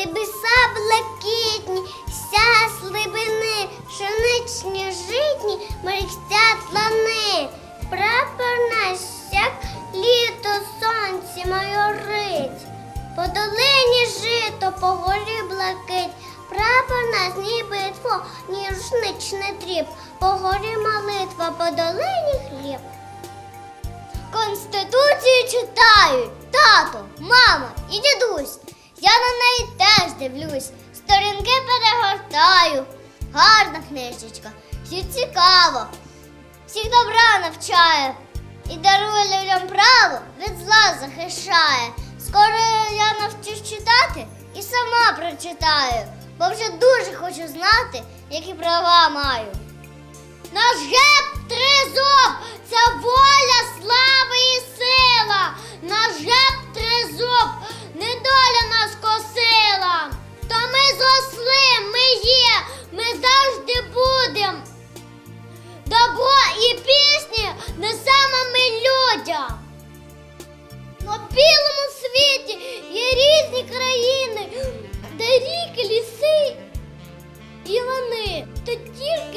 небеса блакитні, ся слибини, пшеничні житні, мерехтять тлани, Прапор наш всяк літо сонці майорить. По долині жито, по горі блакить. Прапор нас ніби тво, ні рушничний дріб, по горі молитва, по долині хліб. Конституцію читають тато, мама і дідусь. Я на неї теж дивлюсь, сторінки перегортаю. Гарна книжечка, всі цікаво, всіх добра навчає і дарує людям право від зла захищає. Скоро я навчусь читати і сама прочитаю, бо вже дуже хочу знати, які права маю. Наш геп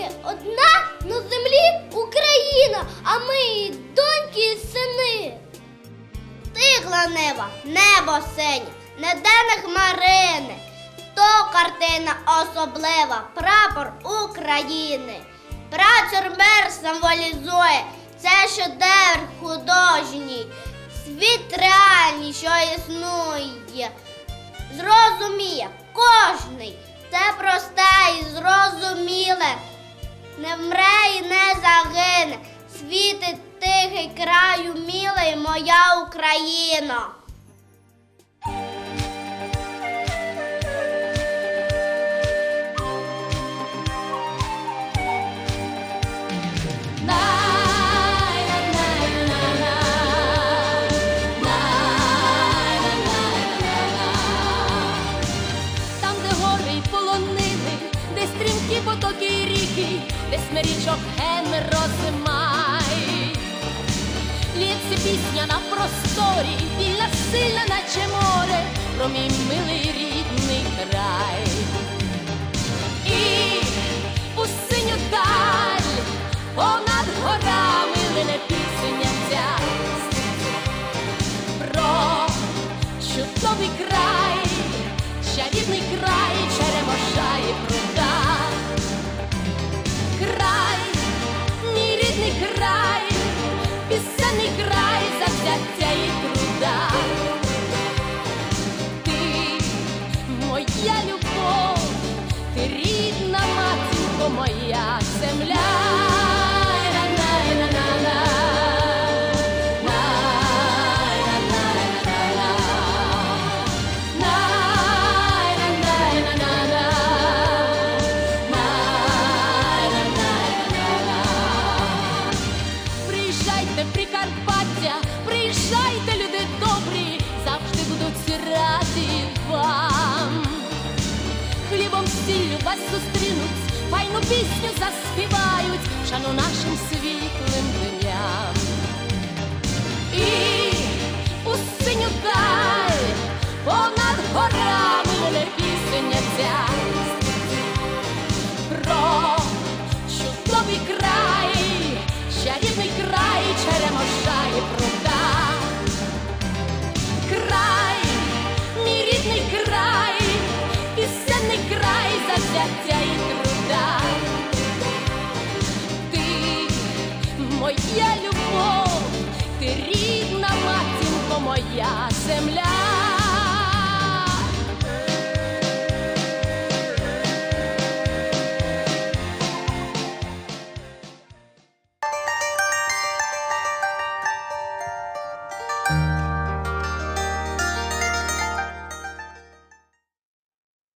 тільки одна на землі Україна, а ми її доньки і сини. Тигла неба, небо синє, не хмарини. То картина особлива, прапор України. Працюр мир символізує, це шедевр художній, світ реальний, що існує. Зрозуміє кожний, це просте і зрозуміле. Не вмре і не загине, світить тихий краю мілий моя Україна. Там, де гори й полонини, де стрімкі потоки ріки, де смирічок ген розмай. Лється пісня на просторі, вільна сильна, наче море, про мій милий рідний край. І у синю даль понад горами лине пісня ця про чудовий край, чарівний край, Хлібом сіллю вас зустрінуть, файну пісню заспівають, шану нашим світлим дням. Моя любов, ти рідна матінко моя земля.